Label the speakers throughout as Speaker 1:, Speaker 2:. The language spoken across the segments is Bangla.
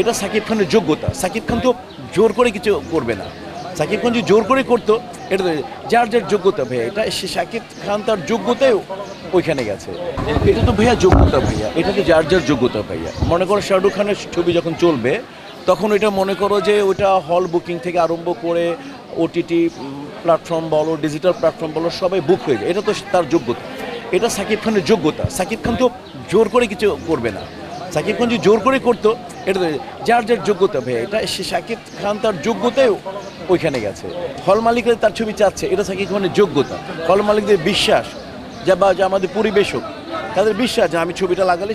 Speaker 1: এটা সাকিব খানের যোগ্যতা। সাকিব খান তো জোর করে কিছু করবে না। সাকিব খান যে জোর করে করতো, এটা যার যার যোগ্যতা ভাইয়া, এটা সে সাকিব খান তার যোগ্যতায় ওইখানে গেছে। এটা তো ভাইয়া যোগ্যতা ভাইয়া, এটা তো যার যার যোগ্যতা ভাইয়া। মনে করো শাহরুখ খানের ছবি যখন চলবে, তখন এটা মনে করো যে ওটা হল বুকিং থেকে আরম্ভ করে ওটিটি প্ল্যাটফর্ম বলো ডিজিটাল প্ল্যাটফর্ম বলো, সবাই বুক হয়ে যায়। এটা তো তার যোগ্যতা। এটা সাকিব খানের যোগ্যতা। সাকিব খান তো জোর করে কিছু করবে না। সাকিব খান যে জোর করে করতো, এটা যার যার যোগ্যতা ভাইয়া, এটা সে সাকিব খান তার যোগ্যতায় ওইখানে গেছে। হল মালিকরা তার ছবি চাচ্ছে, এটা সাকিব খানের যোগ্যতা। হল মালিকদের বিশ্বাস, যা বা যে আমাদের পরিবেশক তাদের বিশ্বাস যে আমি ছবিটা লাগালে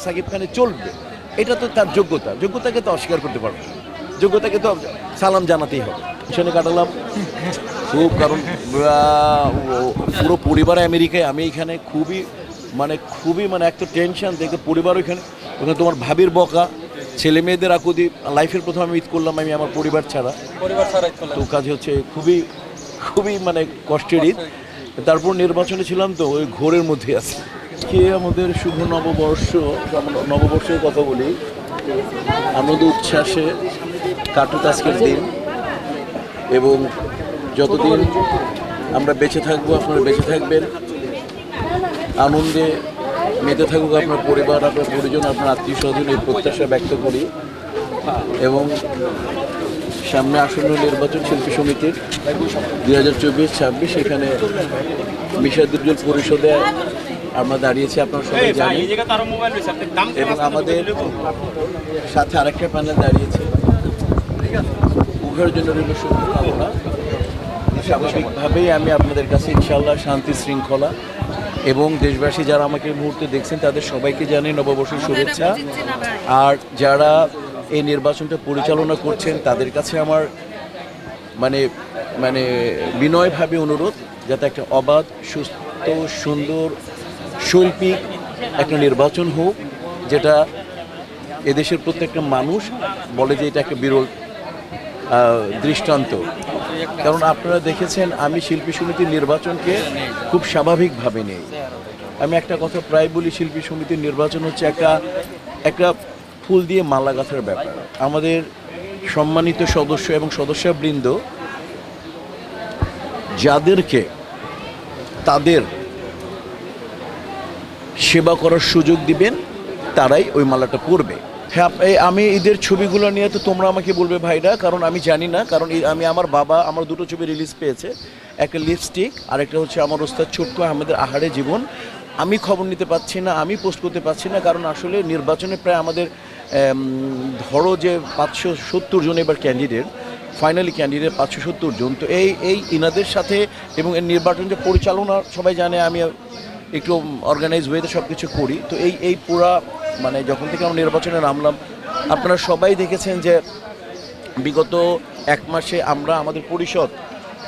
Speaker 1: সাকিব খান- চলবে। এটা তো তার যোগ্যতা। যোগ্যতাকে তো অস্বীকার করতে পারব। যোগ্যতাকে তো সালাম জানাতেই হবে। পিছনে কাটালাম। খুব কারণ পুরো পরিবার আমেরিকায়, আমি এখানে খুবই মানে খুবই মানে একটা টেনশন দেখে পরিবার ওইখানে ওখানে তোমার ভাবির বকা ছেলে মেয়েদের আকুদি লাইফের প্রথম আমি ঈদ করলাম আমি আমার পরিবার ছাড়া।
Speaker 2: পরিবার ছাড়া
Speaker 1: তো কাজ হচ্ছে খুবই খুবই মানে কষ্টের ঈদ। তারপর নির্বাচনে ছিলাম তো ওই ঘোরের মধ্যে আছে। কে আমাদের শুভ নববর্ষ নববর্ষের কথা বলি আনন্দ উচ্ছ্বাসে কাটুক আজকের দিন। এবং যতদিন আমরা বেঁচে থাকব আপনারা বেঁচে থাকবেন। আনন্দে মেতে থাকুক আপনার পরিবার আপনার পরিজন আপনার আত্মীয় স্বজন এই প্রত্যাশা ব্যক্ত করি। এবং সামনে আসন্ন নির্বাচন শিল্পী সমিতির দুই হাজার চব্বিশ ছাব্বিশ এখানে মিশাদুজ্জ্বল পরিষদে আমরা দাঁড়িয়েছি আপনার সবাই জানেন। এবং আমাদের সাথে আরেকটা প্যানেল দাঁড়িয়েছে। উভয়ের জন্য রইল শুভকামনা স্বাভাবিকভাবেই আমি আপনাদের কাছে ইনশাল্লাহ শান্তি শৃঙ্খলা এবং দেশবাসী যারা আমাকে এই মুহূর্তে দেখছেন তাদের সবাইকে জানাই নববর্ষের শুভেচ্ছা। আর যারা এই নির্বাচনটা পরিচালনা করছেন তাদের কাছে আমার মানে মানে বিনয়ভাবে অনুরোধ যাতে একটা অবাধ সুস্থ সুন্দর শৈল্পিক একটা নির্বাচন হোক যেটা এদেশের প্রত্যেকটা মানুষ বলে যে এটা একটা বিরল দৃষ্টান্ত। কারণ আপনারা দেখেছেন, আমি শিল্পী সমিতির নির্বাচনকে খুব স্বাভাবিকভাবে নেই। আমি একটা কথা প্রায় বলি, শিল্পী সমিতির নির্বাচন হচ্ছে একটা একটা ফুল দিয়ে মালা গাঁথার ব্যাপার। আমাদের সম্মানিত সদস্য এবং সদস্যবৃন্দ, যাদেরকে তাদের সেবা করার সুযোগ দিবেন, তারাই ওই মালাটা পরবে। হ্যাঁ আমি ঈদের ছবিগুলো নিয়ে তো তোমরা আমাকে বলবে ভাইরা, কারণ আমি জানি না, কারণ আমি আমার বাবা আমার দুটো ছবি রিলিজ পেয়েছে, একটা লিপস্টিক আর একটা হচ্ছে আমার ওস্তাদ ছোট্ট আহমেদের আহারে জীবন। আমি খবর নিতে পারছি না, আমি পোস্ট করতে পারছি না, কারণ আসলে নির্বাচনে প্রায় আমাদের ধরো যে পাঁচশো সত্তর জন এবার ক্যান্ডিডেট ফাইনালি ক্যান্ডিডেট পাঁচশো সত্তর জন। তো এই এই ইনাদের সাথে এবং এর নির্বাচন যে পরিচালনা সবাই জানে, আমি একটু অর্গানাইজ ওয়েতে সব কিছু করি। তো এই এই পুরা মানে যখন থেকে আমরা নির্বাচনে নামলাম, আপনারা সবাই দেখেছেন যে বিগত এক মাসে আমরা আমাদের পরিষদ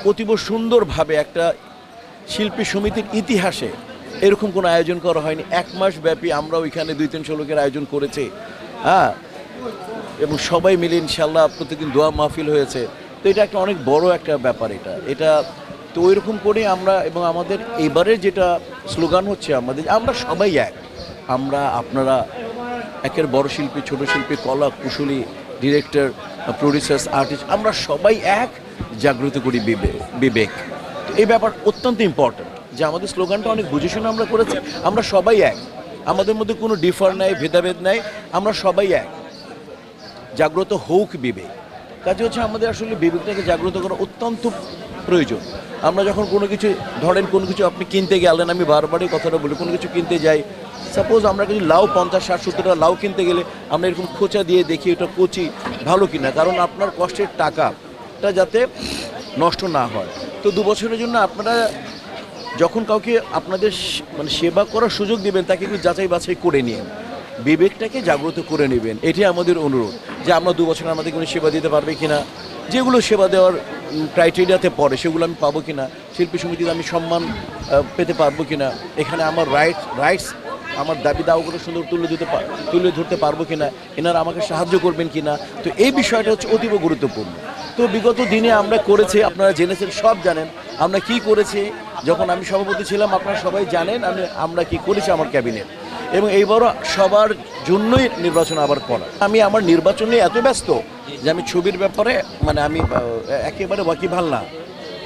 Speaker 1: অতীব সুন্দরভাবে একটা শিল্পী সমিতির ইতিহাসে এরকম কোনো আয়োজন করা হয়নি। এক মাস ব্যাপী আমরা ওইখানে দুই তিনশো লোকের আয়োজন করেছি। হ্যাঁ? এবং সবাই মিলে ইনশাল্লাহ প্রতিদিন দোয়া মাহফিল হয়েছে। তো এটা একটা অনেক বড় একটা ব্যাপার এটা। এটা তো ওই রকম করে আমরা এবং আমাদের এবারে যেটা স্লোগান হচ্ছে আমাদের, আমরা সবাই এক। আমরা আপনারা একের বড় শিল্পী, ছোট শিল্পী, কলা কুশলী ডিরেক্টর প্রডিউসার্স আর্টিস্ট আমরা সবাই এক, জাগ্রত করি বিবে- বিবেক। তো এই ব্যাপার অত্যন্ত ইম্পর্ট্যান্ট যে আমাদের স্লোগানটা অনেক বুঝে শুনে আমরা করেছি, আমরা সবাই এক। আমাদের মধ্যে কোনো ডিফার নাই, ভেদাভেদ নাই, আমরা সবাই এক। জাগ্রত হোক বিবেক। কাজে হচ্ছে আমাদের আসলে বিবেকটাকে জাগ্রত করা অত্যন্ত প্রয়োজন। আমরা যখন কোনো কিছু, ধরেন কোনো কিছু আপনি কিনতে গেলেন, আমি বারবারই কথাটা বলি, কোনো কিছু কিনতে যাই সাপোজ আমরা কিছু লাউ পঞ্চাশ ষাট সত্তর টাকা লাউ কিনতে গেলে আমরা এরকম খোঁচা দিয়ে দেখি এটা কচি ভালো কিনা, কারণ আপনার কষ্টের টাকাটা যাতে নষ্ট না হয়। তো দু বছরের জন্য আপনারা যখন কাউকে আপনাদের মানে সেবা করার সুযোগ দিবেন, তাকে একটু যাচাই বাছাই করে নিন। বিবেকটাকে জাগ্রত করে নেবেন এটি আমাদের অনুরোধ যে আমরা দু বছর আমাদের কোনো সেবা দিতে পারবে কিনা। যেগুলো সেবা দেওয়ার ক্রাইটেরিয়াতে পড়ে, সেগুলো আমি পাবো কিনা, শিল্পী সমিতিতে আমি সম্মান পেতে পারব কিনা, এখানে আমার রাইট রাইটস আমার দাবি দাওয়াগুলো সুন্দর তুলে দিতে তুলে ধরতে পারব কিনা, এনারা আমাকে সাহায্য করবেন কিনা, তো এই বিষয়টা হচ্ছে অতীব গুরুত্বপূর্ণ। তো বিগত দিনে আমরা করেছি, আপনারা জেনেছেন, সব জানেন, আমরা কি করেছি, যখন আমি সভাপতি ছিলাম, আপনারা সবাই জানেন, আমি, আমরা কি করেছি আমার ক্যাবিনেট। এবং এইবারও সবার জন্যই নির্বাচন আবার করা আমি আমার নির্বাচনে এত ব্যস্ত যে আমি ছবির ব্যাপারে মানে আমি একেবারে ওয়াকিভাল না।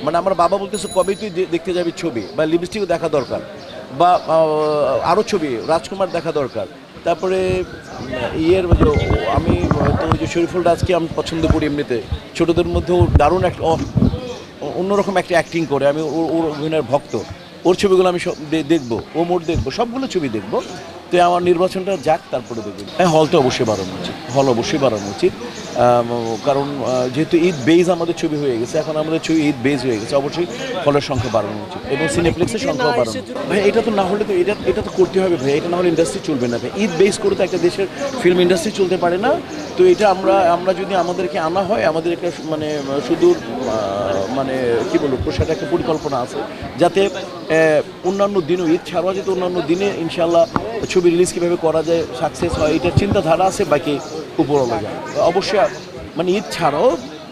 Speaker 1: মানে আমার বাবা বলতেছে, কবে তুই দেখতে যাবি ছবি? বা লিপস্টিকও দেখা দরকার। বা আরও ছবি, রাজকুমার দেখা দরকার। তারপরে ইয়ের আমি, তো যে শরীফুল রাজকে আমি পছন্দ করি এমনিতে। ছোটদের মধ্যেও দারুণ একটা অন্যরকম একটা অ্যাক্টিং করে। আমি ওর অভিনয়ের ভক্ত। ওর ছবিগুলো আমি সব দেখব, ও মোট দেখব, সবগুলো ছবি দেখব। তো আমার নির্বাচনটা যাক তারপরে দেখব। হ্যাঁ হল তো অবশ্যই বাড়ানো উচিত। হল অবশ্যই বাড়ানো উচিত। কারণ যেহেতু ঈদ বেজ আমাদের ছবি হয়ে গেছে এখন আমাদের ছবি ঈদ বেজ হয়ে গেছে অবশ্যই হলের সংখ্যা বাড়ানো উচিত এবং সিনেপ্লেক্সের সংখ্যাও বাড়ানো উচিত। ভাই এটা তো না হলে তো এটা এটা তো করতে হবে ভাই এটা না হলে ইন্ডাস্ট্রি চলবে না ভাই। ঈদ বেস করে তো একটা দেশের ফিল্ম ইন্ডাস্ট্রি চলতে পারে না। তো এটা আমরা আমরা যদি আমাদেরকে আনা হয় আমাদের একটা মানে সুদূর মানে কি বলব প্রসাদ একটা পরিকল্পনা আছে যাতে অন্যান্য দিনও ঈদ ছাড়াও যাতে অন্যান্য দিনে ইনশাল্লাহ ছবি রিলিজ কীভাবে করা যায় সাকসেস হয়, এটার চিন্তাধারা আছে, বাকি উপরওয়ালা যায়। অবশ্য অবশ্যই মানে ঈদ ছাড়াও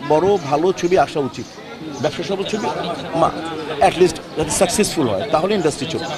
Speaker 1: বড়, ভালো ছবি আসা উচিত। ব্যবসা সফল ছবি? অ্যাটলিস্ট যাতে সাকসেসফুল হয়, তাহলে ইন্ডাস্ট্রি চলবে।